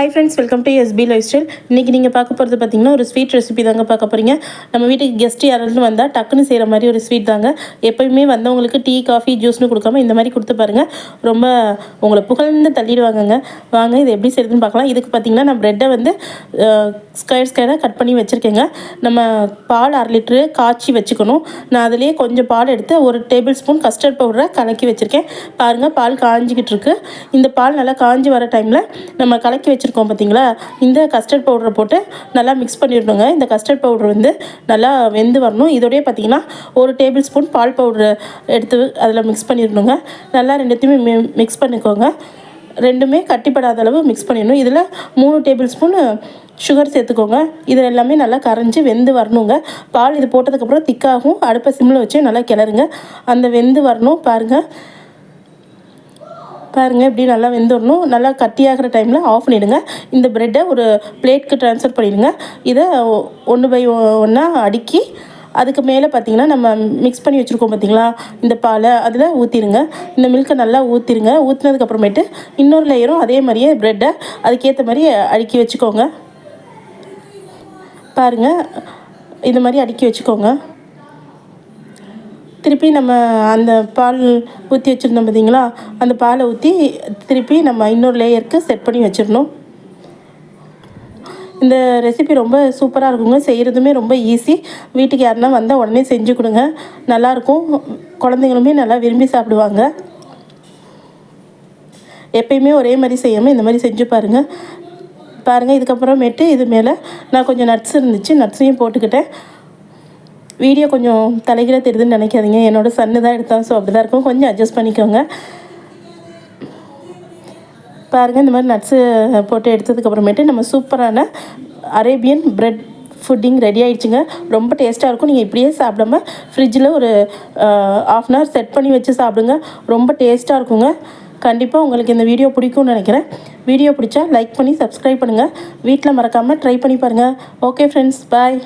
Hi friends welcome to SP lifestyle இன்றைக்கி நீங்கள் பார்க்க போகிறது பார்த்தீங்கன்னா ஒரு ஸ்வீட் ரெசிபி தாங்க பார்க்க போகிறீங்க நம்ம வீட்டுக்கு கெஸ்ட் யாராலும் வந்தால் டக்குன்னு செய்கிற மாதிரி ஒரு ஸ்வீட் தாங்க. எப்போயுமே வந்தவங்களுக்கு டீ காஃபி ஜூஸ்னு கொடுக்காம இந்த மாதிரி கொடுத்து பாருங்கள் ரொம்ப உங்களை புகழ்ந்து தள்ளிடுவாங்கங்க. வாங்க இது எப்படி செய்யுதுன்னு பார்க்கலாம். இதுக்கு பார்த்தீங்கன்னா நான் ப்ரெட்டை வந்து ஸ்கொயர் ஸ்கொயராக கட் பண்ணி வச்சுருக்கேங்க. நம்ம பால் அரை லிட்ரு காய்ச்சி வச்சுக்கணும். நான் அதிலேயே கொஞ்சம் பால் எடுத்து ஒரு டேபிள் ஸ்பூன் கஸ்டர்ட் பவுடரை கலக்கி வச்சுருக்கேன். பாருங்கள் பால் காஞ்சிக்கிட்டு இருக்கு. இந்த பால் நல்லா காஞ்சி வர டைமில் நம்ம கலக்கி வச்சுருக்கோம் பார்த்தீங்களா இந்த கஸ்டர்ட் பவுடரை போட்டு நல்லா மிக்ஸ் பண்ணிடணுங்க. இந்த கஸ்டர்ட் பவுடர் வந்து நல்லா வெந்து வரணும். இதோடய பார்த்தீங்கன்னா ஒரு டேபிள் ஸ்பூன் பால் பவுடர் எடுத்து அதில் மிக்ஸ் பண்ணிடணுங்க. நல்லா ரெண்டுத்தையுமே மிக்ஸ் பண்ணிக்கோங்க. ரெண்டுமே கட்டிப்படாத அளவு மிக்ஸ் பண்ணிடணும். இதில் மூணு டேபிள் ஸ்பூன் சுகர் சேர்த்துக்கோங்க. இது எல்லாமே நல்லா கரைஞ்சி வெந்து வரணுங்க. பால் இது போட்டதுக்கப்புறம் திக்காகும் அடுப்பை சிம்மில் வச்சு நல்லா கிளறுங்க. அந்த வெந்து வரணும் பாருங்கள் பாருங்கள் இப்படி நல்லா வெந்துடணும் நல்லா கட்டியாகிற டைமில் ஆஃப் பண்ணிவிடுங்க இந்த ப்ரெட்டை ஒரு பிளேட்க்கு ட்ரான்ஸ்ஃபர் பண்ணிவிடுங்க இதை ஒன்று பை ஒன்றா அடுக்கி அதுக்கு மேலே பார்த்தீங்கன்னா நம்ம மிக்ஸ் பண்ணி வச்சுருக்கோம் பார்த்தீங்களா இந்த பாலை அதில் ஊற்றிடுங்க இந்த மில்கை நல்லா ஊற்றிடுங்க ஊற்றினதுக்கப்புறமேட்டு இன்னொரு லேயரும் அதே மாதிரியே ப்ரெட்டை அதுக்கேற்ற மாதிரி அடுக்கி வச்சுக்கோங்க. பாருங்கள் இந்த மாதிரி அடுக்கி வச்சுக்கோங்க. திருப்பி நம்ம அந்த பால் ஊற்றி வச்சுருந்தோம் பார்த்தீங்களா அந்த பாலை ஊற்றி திருப்பி நம்ம இன்னொரு லேயருக்கு செட் பண்ணி வச்சிடணும். இந்த ரெசிபி ரொம்ப சூப்பராக இருக்குங்க. செய்கிறதுமே ரொம்ப ஈஸி வீட்டுக்கு யாருன்னா வந்தால் உடனே செஞ்சு கொடுங்க. நல்லாயிருக்கும் குழந்தைங்களுமே நல்லா விரும்பி சாப்பிடுவாங்க. எப்பயுமே ஒரே மாதிரி செய்யாமல் இந்த மாதிரி செஞ்சு பாருங்கள் பாருங்கள் இதுக்கப்புறமேட்டு இது மேலே நான் கொஞ்சம் நட்ஸ் இருந்துச்சு. நட்ஸையும் போட்டுக்கிட்டேன். வீடியோ கொஞ்சம் தலைகீழாக தெரியுதுன்னு நினைக்காதீங்க. என்னோடய சன்னு தான் எடுத்தேன் ஸோ அப்படி தான் இருக்கும். கொஞ்சம் அட்ஜஸ்ட் பண்ணிக்கோங்க. பாருங்கள் இந்த மாதிரி நட்ஸு போட்டு எடுத்ததுக்கப்புறமேட்டு நம்ம சூப்பரான அரேபியன் ப்ரெட் ஃபுட்டிங் ரெடி ஆகிடுச்சுங்க ரொம்ப டேஸ்ட்டாக இருக்கும். நீங்கள் இப்படியே சாப்பிடாம ஃப்ரிட்ஜில் ஒரு ஆஃப் அன் ஹவர் செட் பண்ணி வச்சு சாப்பிடுங்க. ரொம்ப டேஸ்ட்டாக இருக்குங்க. கண்டிப்பாக உங்களுக்கு இந்த வீடியோ பிடிக்கும்னு நினைக்கிறேன். வீடியோ பிடிச்சா லைக் பண்ணி சப்ஸ்கிரைப் பண்ணுங்கள் வீட்டில் மறக்காமல் ட்ரை பண்ணி பாருங்கள் ஓகே ஃப்ரெண்ட்ஸ் பாய்